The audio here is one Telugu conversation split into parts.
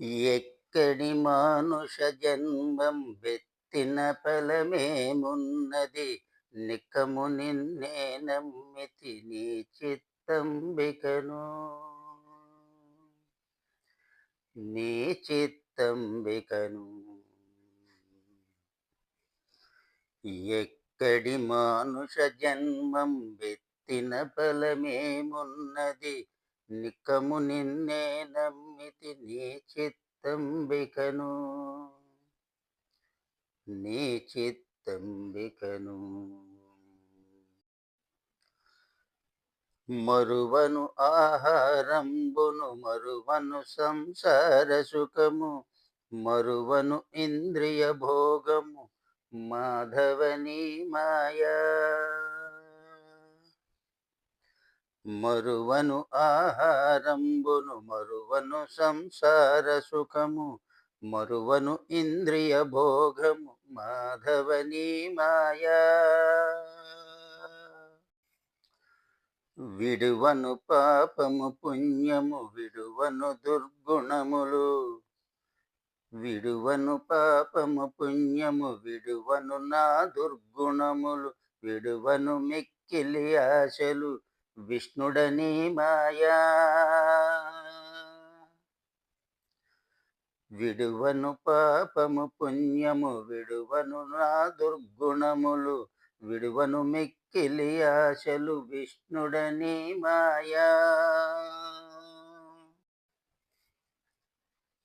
ఎక్కడి మానుష జన్మం వెత్తిన ఫలమేమున్నది నికము నిన్నే నమ్మితి నీ చిత్తంబికను. నీ చిత్తంబికను. ఎక్కడి మానుష జన్మం వెత్తిన ఫలమేమున్నది నిక్కము నిన్నే నమ్మితి నీ చిత్తంబికను. నీ చిత్తంబికను. మరువను ఆహారంబును మరువను సంసార సుఖము మరువను ఇంద్రియ భోగము మాధవని మాయా. మరువను ఆహారంబును మరువను సంసార సుఖము మరువను ఇంద్రియ భోగము. మాధవని మాయా. విడువను పాపము పుణ్యము విడువను దుర్గుణములు. విడువను పాపము పుణ్యము విడువను నా దుర్గుణములు. విడువను మిక్కిలి ఆశలు విష్ణుడని మాయా. విడువను పాపము పుణ్యము విడువను నా దుర్గుణములు విడువను మిక్కిలి ఆశలు విష్ణుడని మాయా.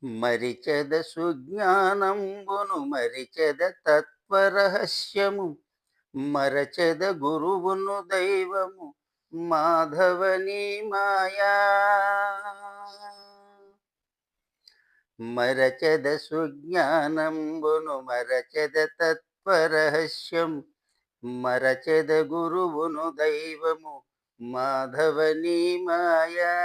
మరిచెద సుజ్ఞానంబును మరిచెద తత్వరహస్యము మరచెద గురువును దైవము మాధవని మాయా. మరచద సుజ్ఞానంబును మరచద తత్వరహస్యం మరచద గురువును దైవము మాధవని మాయా.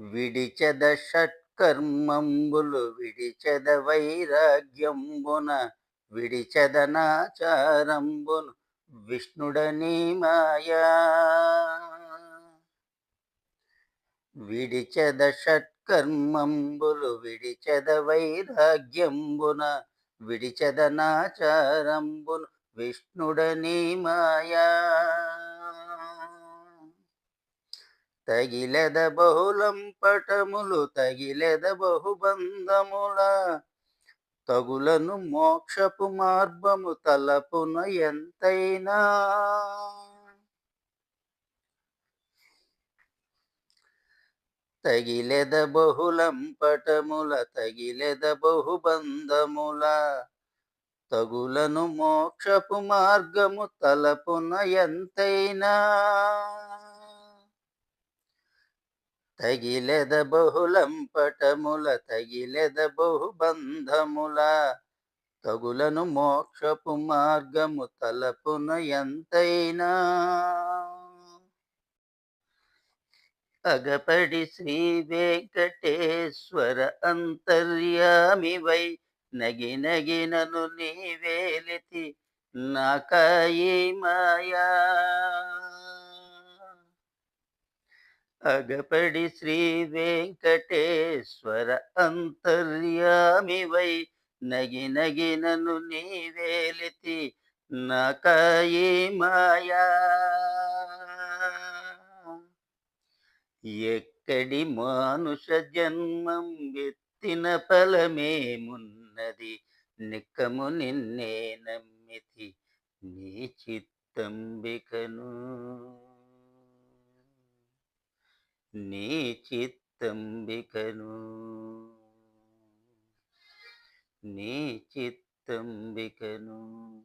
విడిచద షట్కర్మంబులు విడిచద వైరాగ్యంబున విడిచదనాచారంబును విష్ణుడని మాయా. విడిచద షట్కర్మంబులు విడిచద వైరాగ్యంబున విడిచద నాచారంబును విష్ణుడని మాయా. తగిలెద బహుళం పటములు తగిలెద బహుబంధముల తగులను మోక్షపు మార్గము తలపున ఎంతైనా. తగిలెద బహులంపటముల తగిలెద బహుబంధముల. తగులను మోక్షపు మార్గము తలపున ఎంతైనా. తగిలెద బహుళం పటముల తగిలెద బహుబంధముల. తగులను మోక్షపు మార్గము తలపున ఎంతైనా. అగపడి శ్రీ వెంకటేశ్వర అంతర్యామివై నగి నగినను నీవేలితి నాకాయి మాయా. అగపడి శ్రీ వెంకటేశ్వర అంతర్యామివై నగి నగినను నీవేలితి నాకాయి మాయా. ఎక్కడి మానుష జన్మం ఎత్తిన ఫలమేమున్నది నిక్కము నిన్నే నమ్మితి నీ చిత్తంబికను. నీ చిత్తంబికను. నీ చిత్తంబికను.